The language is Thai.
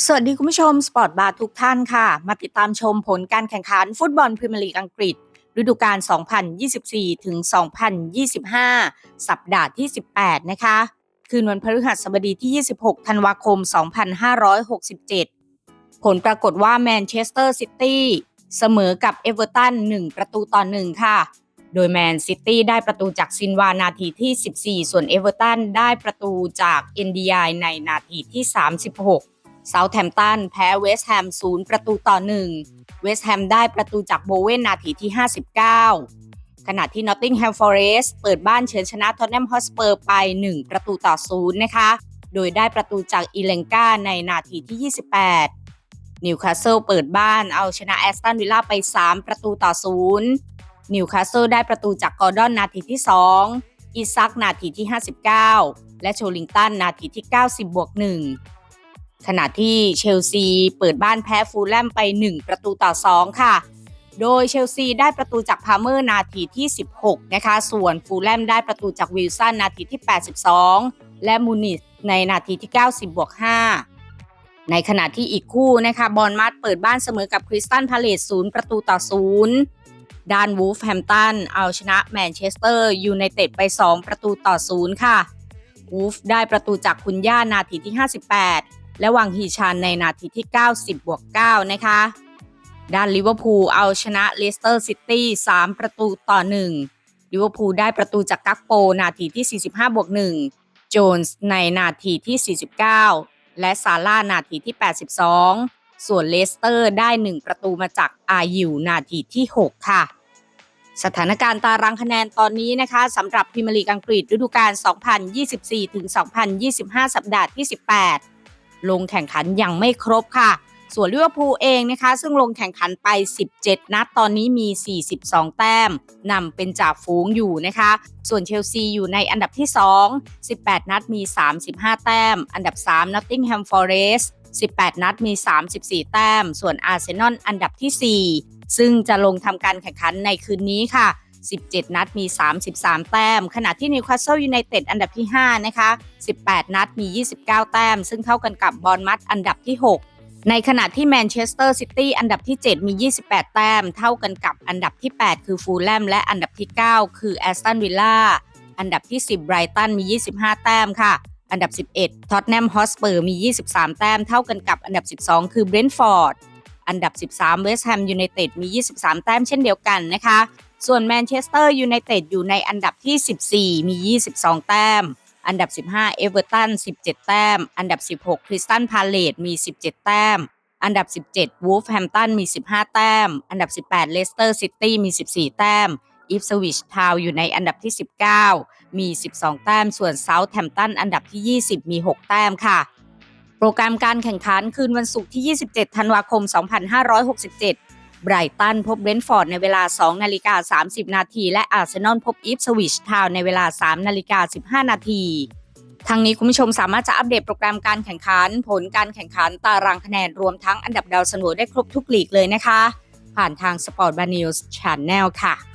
สวัสดีคุณผู้ชม สปอร์ตบาร์ทุกท่านค่ะ มาติดตามชมผลการแข่งขันฟุตบอลพรีเมียร์ลีกอังกฤษ ฤดูกาล 2024 ถึง 2025 สัปดาห์ที่ 18 นะคะ คืนวันพฤหัสบดีที่ 26 ธันวาคม 2567 ผลปรากฏว่าแมนเชสเตอร์ซิตี้เสมอกับเอเวอร์ตัน 1 ประตูต่อ 1 ค่ะ โดยแมนซิตี้ได้ประตูจากซินวานาทีที่ 14 ส่วนเอเวอร์ตันได้ประตูจากเอ็นดีไอในนาทีที่ 36 เซาท์แฮมป์ตันแพ้เวสต์แฮมศูนย์ประตูต่อหนึ่งเวสต์แฮมได้ประตูจากโบเวนนาทีที่ 59 ขณะที่นอตติงแฮมฟอเรสต์เปิดบ้านเฉือนชนะท็อตแนมฮอสเปอร์ไป 1 ประตูต่อศูนย์นะคะ โดยได้ประตูจากอีเลงกาในนาทีที่ 28 นิวคาสเซิลเปิดบ้านเอาชนะแอสตันวิลล่าไป 3 ประตูต่อศูนย์นิวคาสเซิลได้ประตูจากกอร์ดอนนาทีที่ 2 อีซักนาทีที่ 59 และโชลิงตันนาทีที่ 90บวก1 ขณะที่เชลซีเปิดบ้านแพ้ฟูลแลมไป 1 ประตูต่อ 2 ค่ะ โดยเชลซีได้ประตูจากพาเมอร์นาทีที่ 16 นะคะ ส่วนฟูลแลมได้ประตูจากวิลสันนาทีที่ 82 และมูนิสในนาทีที่ 90บวก5ในขณะที่อีกคู่นะคะบอลมัดเปิดบ้านเสมอกับคริสตันพาเลตศูนย์ประตูต่อศูนย์ดานวูฟแฮมตันเอาชนะแมนเชสเตอร์ยูไนเต็ดไป 2 ประตูต่อศูนย์ค่ะวูฟได้ประตูจากคุณย่านาทีที่ 58 และวังฮีชานในนาทีที่ 90 บวก 9 นะคะ ด้านลิเวอร์พูลเอาชนะเลสเตอร์ซิตี้ 3 ประตูต่อ 1 ลิเวอร์พูลได้ประตูจากกักโป นาทีที่ 45 บวก 1 โจนส์ในนาทีที่ 49 และซาร่านาทีที่ 82 ส่วนเลสเตอร์ได้ 1 ประตูมาจากอายิวนาทีที่ 6 ค่ะสถานการณ์ตารางคะแนนตอนนี้นะคะสำหรับพรีเมียร์ลีกอังกฤษฤดูกาล 2024-2025 สัปดาห์ที่ 18 ลงแข่งขันยังไม่ครบค่ะ ส่วนลิเวอร์พูลเองนะคะ ซึ่งลงแข่งขันไป 17 นัดตอนนี้มี 42 แต้มนำเป็นจ่าฝูงอยู่นะคะ ส่วนเชลซีอยู่ในอันดับที่ 2 18 นัดมี 35 แต้ม อันดับ3 Nottingham Forest 18 นัดมี 34 แต้ม ส่วนอาร์เซนอลอันดับที่ 4 ซึ่งจะลงทำการแข่งขันในคืนนี้ค่ะ 17 นัดมี 33 แต้ม ขณะที่นิวคาสเซิลยูไนเต็ดอันดับที่ 5 นะคะ 18 นัดมี 29 แต้ม ซึ่งเท่ากันกับบอลมัดอันดับที่ 6 ในขณะที่แมนเชสเตอร์ซิตี้อันดับที่ 7 มี 28 แต้ม เท่ากันกับอันดับที่ 8 คือฟูลแลมและอันดับที่ 9 คือแอสตันวิลล่าอันดับที่ 10 ไบรตันมี 25 แต้มค่ะอันดับ 11 ท็อตแนมฮอสเปอร์มี 23 แต้ม เท่ากันกับอันดับ 12 คือเบรนท์ฟอร์ด อันดับ 13 เวสต์แฮมยูไนเต็ดมี 23 แต้มเช่นเดียวกันนะคะ ส่วนแมนเชสเตอร์ยูไนเต็ดอยู่ในอันดับที่ 14 มี 22 แต้ม อันดับ 15 เอเวอร์ตัน 17 แต้ม อันดับ 16 คริสตันพาเลตมี 17 แต้ม อันดับ 17 วูฟแฮมตันมี 15 แต้ม อันดับ 18 เลสเตอร์ซิตี้มี 14 แต้มอีฟสวิชทาวอยู่ในอันดับที่ 19 มี 12 แต้ม ส่วนเซาท์แฮมตันอันดับที่ 20 มี 6 แต้มค่ะ โปรแกรมการแข่งขันคืนวันศุกร์ที่ 27 ธันวาคม 2567 ไบรตันพบเบรนท์ฟอร์ดในเวลา 2 นาฬิกา 30 นาที และอาร์เซนอลพบอีฟสวิชทาวในเวลา 3 นาฬิกา 15 นาทีทางนี้คุณผู้ชมสามารถจะอัปเดตโปรแกรมการแข่งขัน ผลการแข่งขันตารางคะแนนรวมทั้งอันดับดาวสนุได้ครบทุกลีกเลยนะคะ ผ่านทาง Sport b a n e w s Channel ค่ะ